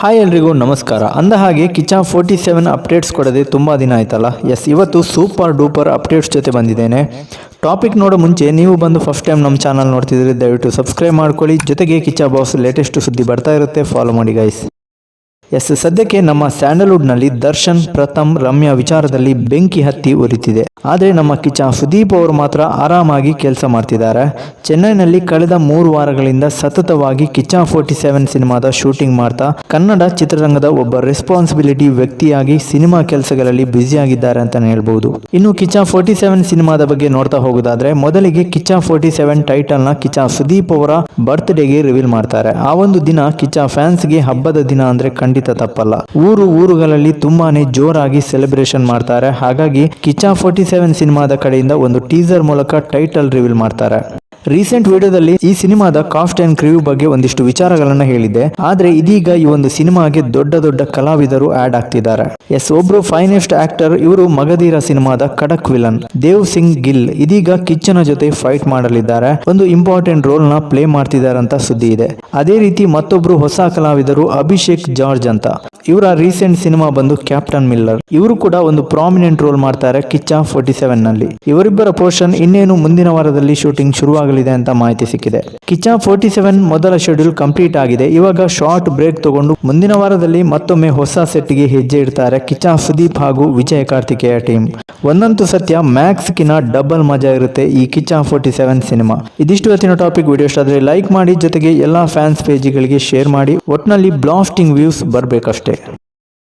Hi ಎಲ್ರಿಗೂ ನಮಸ್ಕಾರ. ಅಂದ ಹಾಗೆ ಕಿಚಾ ಫೋರ್ಟಿ ಸೆವೆನ್ ಅಪ್ಡೇಟ್ಸ್ ಕೊಡದೆ ತುಂಬ ದಿನ ಆಯ್ತಲ್ಲ? ಎಸ್ ಇವತ್ತು ಸೂಪರ್ ಡೂಪರ್ ಅಪ್ಡೇಟ್ಸ್ ಜೊತೆ ಬಂದಿದ್ದೇನೆ. ಟಾಪಿಕ್ ನೋಡೋ ಮುಂಚೆ ನೀವು ಬಂದು ಫಸ್ಟ್ ಟೈಮ್ ನಮ್ಮ ಚಾನಲ್ ನೋಡ್ತಿದ್ರೆ ದಯವಿಟ್ಟು ಸಬ್ಸ್ಕ್ರೈಬ್ ಮಾಡ್ಕೊಳ್ಳಿ. ಜೊತೆಗೆ ಕಿಚಾ ಬಾಸ್ ಲೇಟೆಸ್ಟ್ ಸುದ್ದಿ ಬರ್ತಾ ಇರುತ್ತೆ. ಫಾಲೋ ಮಾಡಿ ಗೈಸ್ ಎಸ್, ಸದ್ಯಕ್ಕೆ ನಮ್ಮ ಸ್ಯಾಂಡಲ್ವುಡ್ನಲ್ಲಿ ದರ್ಶನ್, ಪ್ರಥಮ್, ರಮ್ಯಾ ವಿಚಾರದಲ್ಲಿ ಬೆಂಕಿ ಹತ್ತಿ ಉರಿತಿದೆ. ಆದರೆ ನಮ್ಮ ಕಿಚ್ಚ ಸುದೀಪ್ ಅವರು ಮಾತ್ರ ಆರಾಮಾಗಿ ಕೆಲಸ ಮಾಡ್ತಿದ್ದಾರೆ. ಚೆನ್ನೈನಲ್ಲಿ ಕಳೆದ ಮೂರು ವಾರಗಳಿಂದ ಸತತವಾಗಿ ಕಿಚ್ಚ ಫೋರ್ಟಿ ಸೆವೆನ್ ಸಿನಿಮಾದ ಶೂಟಿಂಗ್ ಮಾಡ್ತಾ ಕನ್ನಡ ಚಿತ್ರರಂಗದ ಒಬ್ಬ ರೆಸ್ಪಾನ್ಸಿಬಿಲಿಟಿ ವ್ಯಕ್ತಿಯಾಗಿ ಸಿನಿಮಾ ಕೆಲಸಗಳಲ್ಲಿ ಬ್ಯುಸಿಯಾಗಿದ್ದಾರೆ ಅಂತಾನೆ ಹೇಳ್ಬಹುದು ಇನ್ನು ಕಿಚ್ಚ ಫೋರ್ಟಿ ಸೆವೆನ್ ಸಿನಿಮಾದ ಬಗ್ಗೆ ನೋಡ್ತಾ ಹೋಗೋದಾದ್ರೆ ಮೊದಲಿಗೆ ಕಿಚ್ಚ ಫೋರ್ಟಿ ಸೆವೆನ್ ಟೈಟಲ್ನ ಕಿಚ್ಚ ಸುದೀಪ್ ಅವರ ಬರ್ತ್ಡೇಗೆ ರಿವೀಲ್ ಮಾಡ್ತಾರೆ. ಆ ಒಂದು ದಿನ ಕಿಚ್ಚ ಫ್ಯಾನ್ಸ್ಗೆ ಹಬ್ಬದ ದಿನ ಅಂದ್ರೆ ಖಂಡಿತ ತಪ್ಪಲ್ಲ. ಊರು ಊರುಗಳಲ್ಲಿ ತುಂಬಾನೇ ಜೋರಾಗಿ ಸೆಲೆಬ್ರೇಷನ್ ಮಾಡ್ತಾರೆ. ಹಾಗಾಗಿ ಕಿಚಾ ಫೋರ್ಟಿ ಸೆವೆನ್ ಸಿನಿಮಾದ ಕಡೆಯಿಂದ ಒಂದು ಟೀಸರ್ ಮೂಲಕ ಟೈಟಲ್ ರಿವೀಲ್ ಮಾಡ್ತಾರೆ. ರೀಸೆಂಟ್ ವಿಡಿಯೋದಲ್ಲಿ ಈ ಸಿನಿಮಾದ ಕಾಸ್ಟ್ ಅಂಡ್ ಕ್ರಿವ್ ಬಗ್ಗೆ ಒಂದಿಷ್ಟು ವಿಚಾರಗಳನ್ನ ಹೇಳಿದ್ದೆ. ಆದ್ರೆ ಇದೀಗ ಈ ಒಂದು ಸಿನಿಮಾಗೆ ದೊಡ್ಡ ದೊಡ್ಡ ಕಲಾವಿದರು ಆಡ್ ಆಗ್ತಿದ್ದಾರೆ. ಎಸ್, ಒಬ್ರು ಫೈನೆಸ್ಟ್ ಆಕ್ಟರ್, ಇವರು ಮಗಧೀರ ಸಿನಿಮಾದ ಕಡಕ್ ವಿಲನ್. ದೇವ್ ಸಿಂಗ್ ಗಿಲ್ ಇದೀಗ ಕಿಚ್ಚನ ಜೊತೆ ಫೈಟ್ ಮಾಡಲಿದ್ದಾರೆ. ಒಂದು ಇಂಪಾರ್ಟೆಂಟ್ ರೋಲ್ನ ಪ್ಲೇ ಮಾಡ್ತಿದ್ದಾರೆ ಅಂತ ಸುದ್ದಿ ಇದೆ. ಅದೇ ರೀತಿ ಮತ್ತೊಬ್ರು ಹೊಸ ಕಲಾವಿದರು ಅಭಿಷೇಕ್ ಜಾರ್ಜ್ ಅಂತ. ಇವರ ರೀಸೆಂಟ್ ಸಿನಿಮಾ ಬಂದು ಕ್ಯಾಪ್ಟನ್ ಮಿಲ್ಲರ್. ಇವರು ಕೂಡ ಒಂದು ಪ್ರಾಮಿನೆಂಟ್ ರೋಲ್ ಮಾಡ್ತಾರೆ ಕಿಚ್ಚ ಫೋರ್ಟಿ ಸೆವೆನ್ನಲ್ಲಿ. ಇವರಿಬ್ಬರ ಪೋರ್ಷನ್ ಇನ್ನೇನು ಮುಂದಿನ ವಾರದಲ್ಲಿ ಶೂಟಿಂಗ್ ಶುರುವಾಗಲಿದೆ ಅಂತ ಮಾಹಿತಿ ಸಿಕ್ಕಿದೆ. ಕಿಚ್ಚ ಫೋರ್ಟಿ ಸೆವೆನ್ ಮೊದಲ ಶೆಡ್ಯೂಲ್ ಕಂಪ್ಲೀಟ್ ಆಗಿದೆ. ಇವಾಗ ಶಾರ್ಟ್ ಬ್ರೇಕ್ ತಗೊಂಡು ಮುಂದಿನ ವಾರದಲ್ಲಿ ಮತ್ತೊಮ್ಮೆ ಹೊಸ ಸೆಟ್ಗೆ ಹೆಜ್ಜೆ ಇಡ್ತಾರೆ ಕಿಚ್ಚ, ಸುದೀಪ್ ಹಾಗೂ ವಿಜಯ ಕಾರ್ತಿಕೇಯ ಟೀಮ್ ಒಂದಂತೂ ಸತ್ಯ ಮ್ಯಾಕ್ಸ್ ಕಿನ ಡಬಲ್ ಮಜಾ ಇರುತ್ತೆ ಈ ಕಿಚ್ಚ ಫೋರ್ಟಿ ಸೆವೆನ್ ಸಿನಿಮಾ ಇದಿಷ್ಟು ಹೊತ್ತಿನ ಟಾಪಿಕ್ ವಿಡಿಯೋ ಇಷ್ಟ ಲೈಕ್ ಮಾಡಿ, ಜೊತೆಗೆ ಎಲ್ಲಾ ಫ್ಯಾನ್ಸ್ ಪೇಜ್ಗಳಿಗೆ ಶೇರ್ ಮಾಡಿ. ಒಟ್ನಲ್ಲಿ ಬ್ಲಾಸ್ಟಿಂಗ್ ವ್ಯೂಸ್ ಬರಬೇಕಷ್ಟೇ.